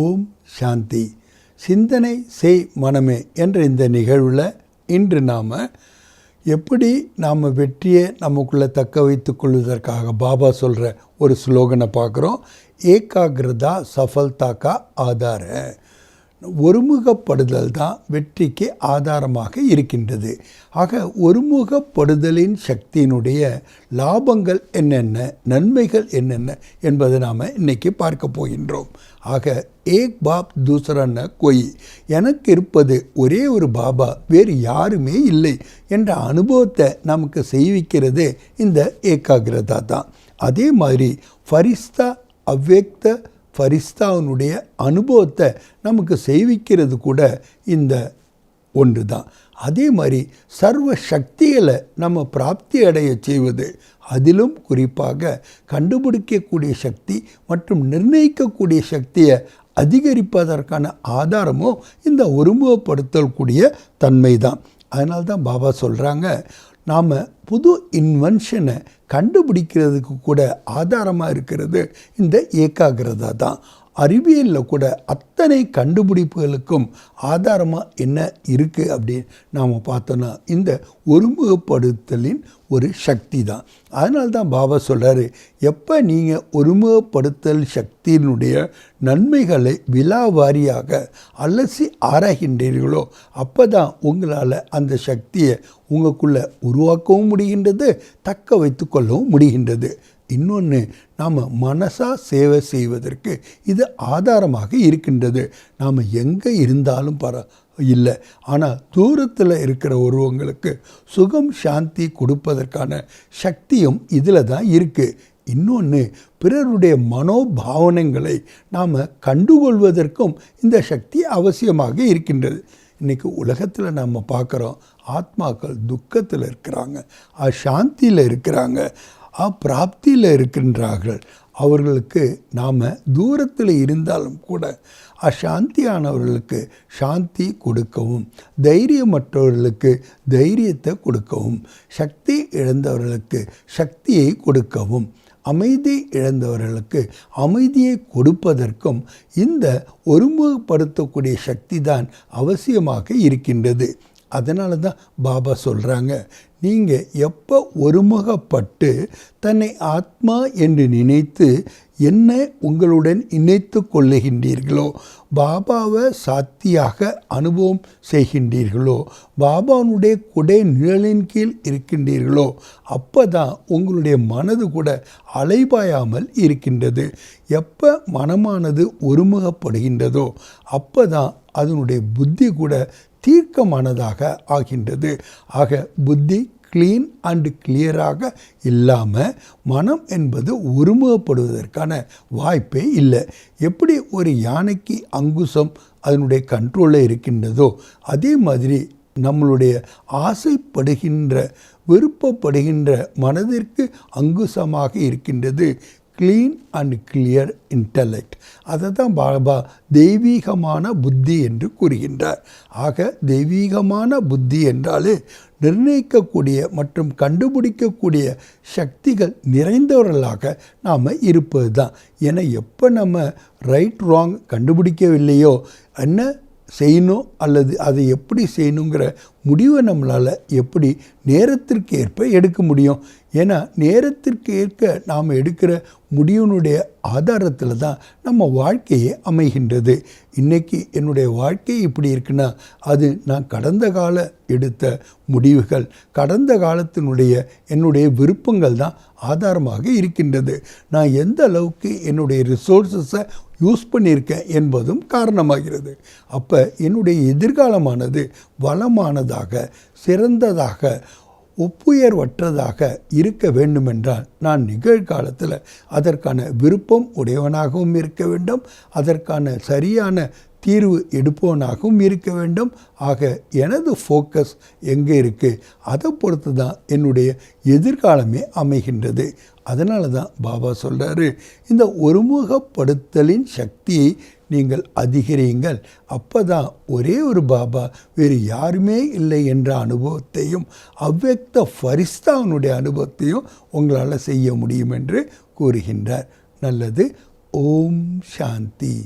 ஓம் சாந்தி. சிந்தனை செய் மனமே என்ற இந்த நிகழ்வில் இன்று நாம் எப்படி நாம் வெற்றியை நமக்குள்ளே தக்க வைத்து கொள்வதற்காக பாபா சொல்கிற ஒரு ஸ்லோகனை பார்க்குறோம். ஏகாகிரதா சஃபல்தாக்கா ஆதார. ஒருமுகப்படுதல் தான் வெற்றிக்கு ஆதாரமாக இருக்கின்றது. ஆக ஒருமுகப்படுதலின் சக்தியினுடைய லாபங்கள் என்னென்ன நன்மைகள் என்னென்ன என்பதை நாம் இன்னைக்கு பார்க்க போகின்றோம். ஆக ஏக் பாப் தூசரன்ன கொய். எனக்கு இருப்பது ஒரே ஒரு பாபா வேறு யாருமே இல்லை என்ற அனுபவத்தை நமக்கு செய்விக்கிறது இந்த ஏகாகிரதா தான். அதே மாதிரி ஃபரிஸ்தா அவ்வேக்த ஃபரிஸ்தாவினுடைய அனுபவத்தை நமக்கு செய்விக்கிறது கூட இந்த ஒன்று தான் அதே மாதிரி சர்வ சக்திகளை நம்ம பிராப்தி அடைய செய்வது அதிலும் குறிப்பாக கண்டுபிடிக்கக்கூடிய சக்தி மற்றும் நிர்ணயிக்கக்கூடிய சக்தியை அதிகரிப்பதற்கான ஆதாரமும் இந்த ஒருமுகப்படுத்தல் கூடிய தன்மை தான் அதனால்தான் பாபா சொல்கிறாங்க நாம் புது இன்வென்ஷனை கண்டுபிடிக்கிறதுக்கு கூட ஆதாரமாக இருக்கிறது இந்த ஏகாகிரதா தான். அறிவியலில் கூட அத்தனை கண்டுபிடிப்புகளுக்கும் ஆதாரமாக என்ன இருக்குது அப்படின்னு நாம் பார்த்தோன்னா இந்த ஒருமுகப்படுத்தலின் ஒரு சக்தி தான். அதனால தான் பாபா சொல்கிறாரு எப்போ நீங்கள் ஒருமுகப்படுத்தல் சக்தியினுடைய நன்மைகளை விலாவாரியாக அலசி ஆராய்கின்றீர்களோ அப்போ தான் உங்களால் அந்த சக்தியை உங்களுக்குள்ளே உருவாக்கவும் முடிகின்றது தக்க வைத்து கொள்ளவும் முடிகின்றது. இன்னொன்று நாம் மனசாக சேவை செய்வதற்கு இது ஆதாரமாக இருக்கின்றது. நாம் எங்கே இருந்தாலும் பர இல்லை. ஆனால் தூரத்தில் இருக்கிற ஒருவங்களுக்கு சுகம் சாந்தி கொடுப்பதற்கான சக்தியும் இதில் தான் இருக்குது இன்னொன்று பிறருடைய மனோபாவனைகளை நாம் கண்டுகொள்வதற்கும் இந்த சக்தி அவசியமாக இருக்கின்றது. இன்றைக்கி உலகத்தில் நம்ம பார்க்குறோம் ஆத்மாக்கள் துக்கத்தில் இருக்கிறாங்க சாந்தியில் இருக்கிறாங்க அப்பிராப்தியில் இருக்கின்றார்கள். அவர்களுக்கு நாம் தூரத்தில் இருந்தாலும் கூட அசாந்தியானவர்களுக்கு சாந்தி கொடுக்கவும் தைரியமற்றவர்களுக்கு தைரியத்தை கொடுக்கவும் சக்தி இழந்தவர்களுக்கு சக்தியை கொடுக்கவும் அமைதி இழந்தவர்களுக்கு அமைதியை கொடுப்பதற்கும் இந்த ஒருமுகப்படுத்தக்கூடிய சக்தி தான் அவசியமாக இருக்கின்றது. அதனால தான் பாபா சொல்கிறாங்க நீங்கள் எப்போ ஒருமுகப்பட்டு தன்னை ஆத்மா என்று நினைத்து என்ன உங்களுடன் இணைத்து கொள்ளுகின்றீர்களோ பாபாவை சாத்தியாக அனுபவம் செய்கின்றீர்களோ பாபாவுடைய குடை நிழலின் கீழ் இருக்கின்றீர்களோ அப்போ தான் உங்களுடைய மனது கூட அலைபாயாமல் இருக்கின்றது. எப்போ மனமானது ஒருமுகப்படுகின்றதோ அப்போ தான் அதனுடைய புத்தி கூட தீர்க்கமானதாக ஆகின்றது. ஆக புத்தி க்ளீன் அண்டு கிளியராக இல்லாமல் மனம் என்பது ஒருமுகப்படுவதற்கான வாய்ப்பே இல்லை. எப்படி ஒரு யானைக்கு அங்குசம் அதனுடைய கண்ட்ரோலில் இருக்கின்றதோ அதே மாதிரி நம்மளுடைய ஆசைப்படுகின்ற விருப்பப்படுகின்ற மனதிற்கு அங்குசமாக இருக்கின்றது. க்ளீன் அண்ட் கிளியர் இன்டலெக்ட் அதை தான் பாபா தெய்வீகமான புத்தி என்று கூறுகின்றார். ஆக தெய்வீகமான புத்தி என்றாலே நிர்ணயிக்கக்கூடிய மற்றும் கண்டுபிடிக்கக்கூடிய சக்திகள் நிறைந்தவர்களாக நாம் இருப்பது தான் ஏன்னா எப்போ நம்ம ரைட் ராங் கண்டுபிடிக்கவில்லையோ என்ன செய்யணும் அல்லது அதை எப்படி செய்யணுங்கிற முடிவை நம்மளால் எப்படி நேரத்திற்கு ஏற்ப எடுக்க முடியும்? ஏன்னா நேரத்திற்கு ஏற்க நாம் எடுக்கிற முடிவினுடைய ஆதாரத்தில் தான் நம்ம வாழ்க்கையே அமைகின்றது. இன்றைக்கி என்னுடைய வாழ்க்கை இப்படி இருக்குன்னா அது நான் கடந்த கால எடுத்த முடிவுகள் கடந்த காலத்தினுடைய என்னுடைய விருப்பங்கள் தான் ஆதாரமாக இருக்கின்றது. நான் எந்த அளவுக்கு என்னுடைய ரிசோர்ஸஸை யூஸ் பண்ணியிருக்கேன் என்பதும் காரணமாகிறது. அப்போ என்னுடைய எதிர்காலமானது வளமானதாக சிறந்ததாக ஒப்புயர்வற்றதாக இருக்க வேண்டுமென்றால் நான் நிகழ்காலத்தில் அதற்கான விருப்பம் உடையவனாகவும் இருக்க வேண்டும். அதற்கான சரியான தீர்வு எடுப்பவனாகவும் இருக்க வேண்டும். ஆக எனது ஃபோக்கஸ் எங்கே இருக்குது அதை பொறுத்து தான் என்னுடைய எதிர்காலமே அமைகின்றது. அதனால தான் பாபா சொல்கிறாரு இந்த ஒருமுகப்படுத்தலின் சக்தியை நீங்கள் அதிகரியுங்கள். அப்போ தான் ஒரே ஒரு பாபா வேறு யாருமே இல்லை என்ற அனுபவத்தையும் அவ்வக்த ஃபரிஸ்தாவனுடைய அனுபவத்தையும் உங்களால் செய்ய முடியும் என்று கூறுகின்றார். நல்லது. ஓம் சாந்தி.